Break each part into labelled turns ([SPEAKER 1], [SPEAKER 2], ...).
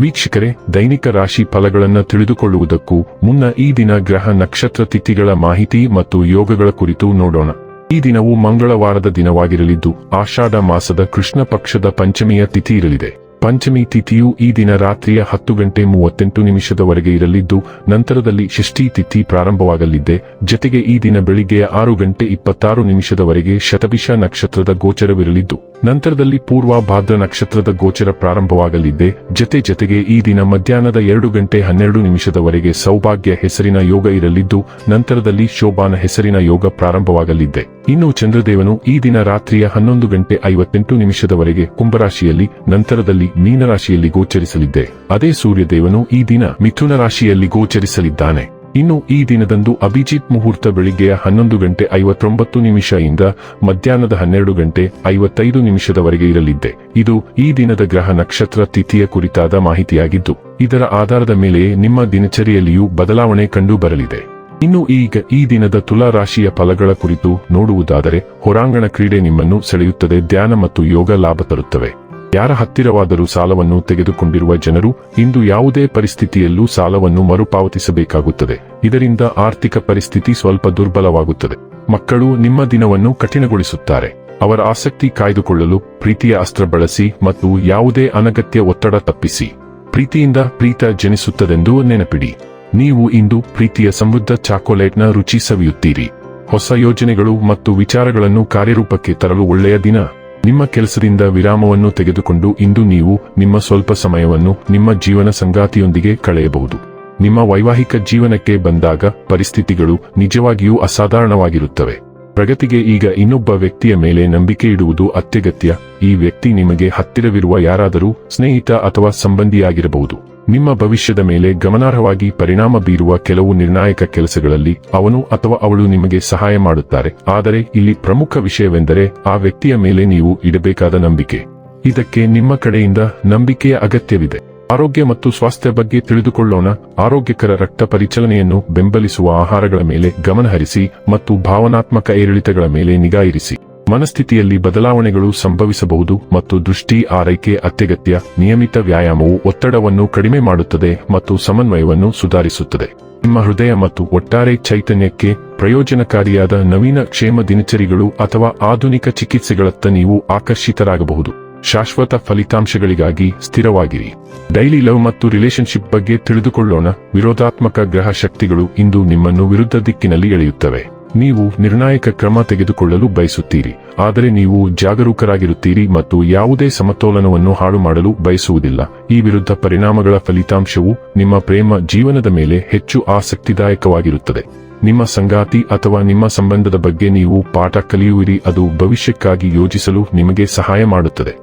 [SPEAKER 1] ವೀಕ್ಷಕರೇ, ದೈನಿಕ ರಾಶಿ ಫಲಗಳನ್ನು ತಿಳಿದುಕೊಳ್ಳುವುದಕ್ಕೂ ಮುನ್ನ ಈ ದಿನ ಗ್ರಹ ನಕ್ಷತ್ರ ತಿಥಿಗಳ ಮಾಹಿತಿ ಮತ್ತು ಯೋಗಗಳ ಕುರಿತು ನೋಡೋಣ. ಈ ದಿನವು ಮಂಗಳವಾರದ ದಿನವಾಗಿರಲಿದ್ದು, ಆಷಾಢ ಮಾಸದ ಕೃಷ್ಣ ಪಕ್ಷದ ಪಂಚಮಿಯ ತಿಥಿ ಇರಲಿದೆ. ಪಂಚಮಿ ತಿಥಿಯು ಈ ದಿನ ರಾತ್ರಿಯ ಹತ್ತು ಗಂಟೆ ಮೂವತ್ತೆಂಟು ನಿಮಿಷದವರೆಗೆ ಇರಲಿದ್ದು, ನಂತರದಲ್ಲಿ ಷಷ್ಠಿ ತಿಥಿ ಪ್ರಾರಂಭವಾಗಲಿದೆ. ಜತೆಗೆ ಈ ದಿನ ಬೆಳಿಗ್ಗೆಯ ಆರು ಗಂಟೆ ಇಪ್ಪತ್ತಾರು ನಿಮಿಷದವರೆಗೆ ಶತಭಿಷ ನಕ್ಷತ್ರದ ಗೋಚರವಿರಲಿದ್ದು ನಂತರದಲ್ಲಿ ಪೂರ್ವ ಭಾದ್ರ ನಕ್ಷತ್ರದ ಗೋಚರ ಪ್ರಾರಂಭವಾಗಲಿದೆ. ಜತೆ ಜತೆಗೆ ಈ ದಿನ ಮಧ್ಯಾಹ್ನದ ಎರಡು ಗಂಟೆ ಹನ್ನೆರಡು ನಿಮಿಷದವರೆಗೆ ಸೌಭಾಗ್ಯ ಹೆಸರಿನ ಯೋಗ ಇರಲಿದ್ದು, ನಂತರದಲ್ಲಿ ಶೋಭಾನ ಹೆಸರಿನ ಯೋಗ ಪ್ರಾರಂಭವಾಗಲಿದೆ. ಇನ್ನು ಚಂದ್ರದೇವನು ಈ ದಿನ ರಾತ್ರಿಯ ಹನ್ನೊಂದು ಗಂಟೆ ಐವತ್ತೆಂಟು ನಿಮಿಷದವರೆಗೆ ಕುಂಭರಾಶಿಯಲ್ಲಿ, ನಂತರದಲ್ಲಿ ಮೀನರಾಶಿಯಲ್ಲಿ ಗೋಚರಿಸಲಿದ್ದೆ ಅದೇ ಸೂರ್ಯದೇವನು ಈ ದಿನ ಮಿಥುನ ರಾಶಿಯಲ್ಲಿ ಗೋಚರಿಸಲಿದ್ದಾನೆ. ಇನ್ನು ಈ ದಿನದಂದು ಅಭಿಜಿತ್ ಮುಹೂರ್ತ ಬೆಳಿಗ್ಗೆಯ ಹನ್ನೊಂದು ಗಂಟೆ ಐವತ್ತೊಂಬತ್ತು ನಿಮಿಷ ಇಂದ ಮಧ್ಯಾಹ್ನದ ಹನ್ನೆರಡು ಗಂಟೆ ಐವತ್ತೈದು ನಿಮಿಷದವರೆಗೆ ಇರಲಿದ್ದೆ. ಇದು ಈ ದಿನದ ಗ್ರಹ ನಕ್ಷತ್ರ ತಿಥಿಯ ಕುರಿತಾದ ಮಾಹಿತಿಯಾಗಿದ್ದು, ಇದರ ಆಧಾರದ ಮೇಲೆ ನಿಮ್ಮ ದಿನಚರಿಯಲ್ಲಿಯೂ ಬದಲಾವಣೆ ಕಂಡು ಬರಲಿದೆ ಇನ್ನು ಈಗ ಈ ದಿನದ ತುಲಾ ರಾಶಿಯ ಫಲಗಳ ಕುರಿತು ನೋಡುವುದಾದರೆ, ಹೊರಾಂಗಣ ಕ್ರೀಡೆ ನಿಮ್ಮನ್ನು ಸೆಳೆಯುತ್ತದೆ, ಧ್ಯಾನ ಮತ್ತು ಯೋಗ ಲಾಭ ತರುತ್ತವೆ. ಯಾರ ಹತ್ತಿರವಾದರೂ ಸಾಲವನ್ನು ತೆಗೆದುಕೊಂಡಿರುವ ಜನರು ಇಂದು ಯಾವುದೇ ಪರಿಸ್ಥಿತಿಯಲ್ಲೂ ಸಾಲವನ್ನು ಮರುಪಾವತಿಸಬೇಕಾಗುತ್ತದೆ. ಇದರಿಂದ ಆರ್ಥಿಕ ಪರಿಸ್ಥಿತಿ ಸ್ವಲ್ಪ ದುರ್ಬಲವಾಗುತ್ತದೆ. ಮಕ್ಕಳು ನಿಮ್ಮ ದಿನವನ್ನು ಕಠಿಣಗೊಳಿಸುತ್ತಾರೆ. ಅವರ ಆಸಕ್ತಿ ಕಾಯ್ದುಕೊಳ್ಳಲು ಪ್ರೀತಿಯ ಅಸ್ತ್ರ ಬಳಸಿ ಮತ್ತು ಯಾವುದೇ ಅನಗತ್ಯ ಒತ್ತಡ ತಪ್ಪಿಸಿ. ಪ್ರೀತಿಯಿಂದ ಪ್ರೀತ ಜನಿಸುತ್ತದೆಂದು ನೆನಪಿಡಿ. ನೀವು ಇಂದು ಪ್ರೀತಿಯ ಸಮೃದ್ಧ ಚಾಕೊಲೇಟ್ನ ರುಚಿ ಸವಿಯುತ್ತೀರಿ. ಹೊಸ ಯೋಜನೆಗಳು ಮತ್ತು ವಿಚಾರಗಳನ್ನು ಕಾರ್ಯರೂಪಕ್ಕೆ ತರಲು ಒಳ್ಳೆಯ ದಿನ. ನಿಮ್ಮ ಕೆಲಸದಿಂದ ವಿರಾಮವನ್ನು ತೆಗೆದುಕೊಂಡು ಇಂದು ನೀವು ನಿಮ್ಮ ಸ್ವಲ್ಪ ಸಮಯವನ್ನು ನಿಮ್ಮ ಜೀವನ ಸಂಗಾತಿಯೊಂದಿಗೆ ಕಳೆಯಬಹುದು. ನಿಮ್ಮ ವೈವಾಹಿಕ ಜೀವನಕ್ಕೆ ಬಂದಾಗ ಪರಿಸ್ಥಿತಿಗಳು ನಿಜವಾಗಿಯೂ ಅಸಾಧಾರಣವಾಗಿರುತ್ತವೆ. ಪ್ರಗತಿಗೆ ಈಗ ಇನ್ನೊಬ್ಬ ವ್ಯಕ್ತಿಯ ಮೇಲೆ ನಂಬಿಕೆ ಇಡುವುದು ಅತ್ಯಗತ್ಯ. ಈ ವ್ಯಕ್ತಿ ನಿಮಗೆ ಹತ್ತಿರವಿರುವ ಯಾರಾದರೂ ಸ್ನೇಹಿತ ಅಥವಾ ಸಂಬಂಧಿಯಾಗಿರಬಹುದು. ನಿಮ್ಮ ಭವಿಷ್ಯದ ಮೇಲೆ ಗಮನಾರ್ಹವಾಗಿ ಪರಿಣಾಮ ಬೀರುವ ಕೆಲವು ನಿರ್ಣಾಯಕ ಕೆಲಸಗಳಲ್ಲಿ ಅವನು ಅಥವಾ ಅವಳು ನಿಮಗೆ ಸಹಾಯ ಮಾಡುತ್ತಾರೆ. ಆದರೆ ಇಲ್ಲಿ ಪ್ರಮುಖ ವಿಷಯವೆಂದರೆ ಆ ವ್ಯಕ್ತಿಯ ಮೇಲೆ ನೀವು ಇಡಬೇಕಾದ ನಂಬಿಕೆ. ಇದಕ್ಕೆ ನಿಮ್ಮ ಕಡೆಯಿಂದ ನಂಬಿಕೆಯ ಅಗತ್ಯವಿದೆ. ಆರೋಗ್ಯ ಮತ್ತು ಸ್ವಾಸ್ಥ್ಯ ಬಗ್ಗೆ ತಿಳಿದುಕೊಳ್ಳೋಣ. ಆರೋಗ್ಯಕರ ರಕ್ತ ಪರಿಚಲನೆಯನ್ನು ಬೆಂಬಲಿಸುವ ಆಹಾರಗಳ ಮೇಲೆ ಗಮನಹರಿಸಿ ಮತ್ತು ಭಾವನಾತ್ಮಕ ಏರಿಳಿತಗಳ ಮೇಲೆ ನಿಗಾ ಇರಿಸಿ. ಮನಸ್ಥಿತಿಯಲ್ಲಿ ಬದಲಾವಣೆಗಳು ಸಂಭವಿಸಬಹುದು ಮತ್ತು ದೃಷ್ಟಿ ಆರೈಕೆ ಅತ್ಯಗತ್ಯ, ನಿಯಮಿತ ವ್ಯಾಯಾಮವು ಒತ್ತಡವನ್ನು ಕಡಿಮೆ ಮಾಡುತ್ತದೆ ಮತ್ತು ಸಮನ್ವಯವನ್ನು ಸುಧಾರಿಸುತ್ತದೆ. ನಿಮ್ಮ ಹೃದಯ ಮತ್ತು ಒಟ್ಟಾರೆ ಚೈತನ್ಯಕ್ಕೆ ಪ್ರಯೋಜನಕಾರಿಯಾದ ನವೀನ ಕ್ಷೇಮ ದಿನಚರಿಗಳು ಅಥವಾ ಆಧುನಿಕ ಚಿಕಿತ್ಸೆಗಳತ್ತ ನೀವು ಆಕರ್ಷಿತರಾಗಬಹುದು. ಶಾಶ್ವತ ಫಲಿತಾಂಶಗಳಿಗಾಗಿ ಸ್ಥಿರವಾಗಿರಿ. ಡೈಲಿ ಲವ್ ಮತ್ತು ರಿಲೇಶನ್ಶಿಪ್ ಬಗ್ಗೆ ತಿಳಿದುಕೊಳ್ಳೋಣ. ವಿರೋಧಾತ್ಮಕ ಗ್ರಹ ಶಕ್ತಿಗಳು ಇಂದು ನಿಮ್ಮನ್ನು ವಿರುದ್ಧ ದಿಕ್ಕಿನಲ್ಲಿ ಎಳೆಯುತ್ತವೆ. ನೀವು ನಿರ್ಣಾಯಕ ಕ್ರಮ ತೆಗೆದುಕೊಳ್ಳಲು ಬಯಸುತ್ತೀರಿ, ಆದರೆ ನೀವು ಜಾಗರೂಕರಾಗಿರುತ್ತೀರಿ ಮತ್ತು ಯಾವುದೇ ಸಮತೋಲನವನ್ನು ಹಾಳು ಮಾಡಲು ಬಯಸುವುದಿಲ್ಲ. ಈ ವಿರುದ್ಧ ಪರಿಣಾಮಗಳ ಫಲಿತಾಂಶವು ನಿಮ್ಮ ಪ್ರೇಮ ಜೀವನದ ಮೇಲೆ ಹೆಚ್ಚು ಆಸಕ್ತಿದಾಯಕವಾಗಿರುತ್ತದೆ. ನಿಮ್ಮ ಸಂಗಾತಿ ಅಥವಾ ನಿಮ್ಮ ಸಂಬಂಧದ ಬಗ್ಗೆ ನೀವು ಪಾಠ ಕಲಿಯುವಿರಿ, ಅದು ಭವಿಷ್ಯಕ್ಕಾಗಿ ಯೋಜಿಸಲು ನಿಮಗೆ ಸಹಾಯ ಮಾಡುತ್ತದೆ.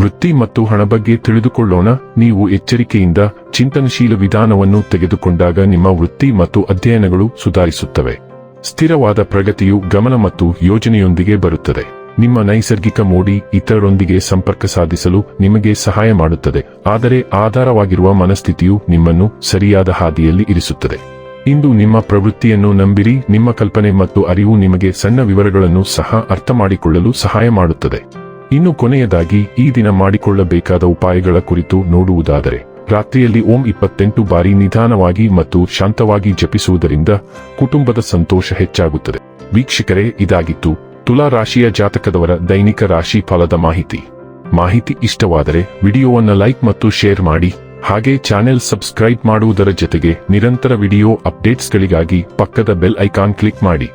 [SPEAKER 1] ವೃತ್ತಿ ಮತ್ತು ಹಣ ಬಗ್ಗೆ ತಿಳಿದುಕೊಳ್ಳೋಣ. ನೀವು ಎಚ್ಚರಿಕೆಯಿಂದ ಚಿಂತನಶೀಲ ವಿಧಾನವನ್ನು ತೆಗೆದುಕೊಂಡಾಗ ನಿಮ್ಮ ವೃತ್ತಿ ಮತ್ತು ಅಧ್ಯಯನಗಳು ಸುಧಾರಿಸುತ್ತವೆ. ಸ್ಥಿರವಾದ ಪ್ರಗತಿಯು ಗಮನ ಮತ್ತು ಯೋಜನೆಯೊಂದಿಗೆ ಬರುತ್ತದೆ. ನಿಮ್ಮ ನೈಸರ್ಗಿಕ ಮೋಡಿ ಇತರರೊಂದಿಗೆ ಸಂಪರ್ಕ ಸಾಧಿಸಲು ನಿಮಗೆ ಸಹಾಯ ಮಾಡುತ್ತದೆ. ಆದರೆ ಆಧಾರವಾಗಿರುವ ಮನಸ್ಥಿತಿಯು ನಿಮ್ಮನ್ನು ಸರಿಯಾದ ಹಾದಿಯಲ್ಲಿ ಇರಿಸುತ್ತದೆ. ಇಂದು ನಿಮ್ಮ ಪ್ರವೃತ್ತಿಯನ್ನು ನಂಬಿರಿ, ನಿಮ್ಮ ಕಲ್ಪನೆ ಮತ್ತು ಅರಿವು ನಿಮಗೆ ಸಣ್ಣ ವಿವರಗಳನ್ನು ಸಹ ಅರ್ಥಮಾಡಿಕೊಳ್ಳಲು ಸಹಾಯ ಮಾಡುತ್ತದೆ. ಇನ್ನು ಕೊನೆಯದಾಗಿ, ಈ ದಿನ ಮಾಡಿಕೊಳ್ಳಬೇಕಾದ ಉಪಾಯಗಳ ಕುರಿತು ನೋಡುವುದಾದರೆ ರಾತ್ರಿಯಲ್ಲಿ ಓಂ ಇಪ್ಪತ್ತೆಂಟು ಬಾರಿ ನಿಧಾನವಾಗಿ ಮತ್ತು ಶಾಂತವಾಗಿ ಜಪಿಸುವುದರಿಂದ ಕುಟುಂಬದ ಸಂತೋಷ ಹೆಚ್ಚಾಗುತ್ತದೆ. ವೀಕ್ಷಕರೇ, ಇದಾಗಿತ್ತು ತುಲಾ ರಾಶಿಯ ಜಾತಕದವರ ದೈನಿಕ ರಾಶಿ ಫಲದ ಮಾಹಿತಿ. ಮಾಹಿತಿ ಇಷ್ಟವಾದರೆ ವಿಡಿಯೋವನ್ನು ಲೈಕ್ ಮತ್ತು ಶೇರ್ ಮಾಡಿ, ಹಾಗೆ ಚಾನೆಲ್ ಸಬ್ಸ್ಕ್ರೈಬ್ ಮಾಡುವುದರ ಜೊತೆಗೆ ನಿರಂತರ ವಿಡಿಯೋ ಅಪ್ಡೇಟ್ಸ್ಗಳಿಗಾಗಿ ಪಕ್ಕದ ಬೆಲ್ ಐಕಾನ್ ಕ್ಲಿಕ್ ಮಾಡಿ.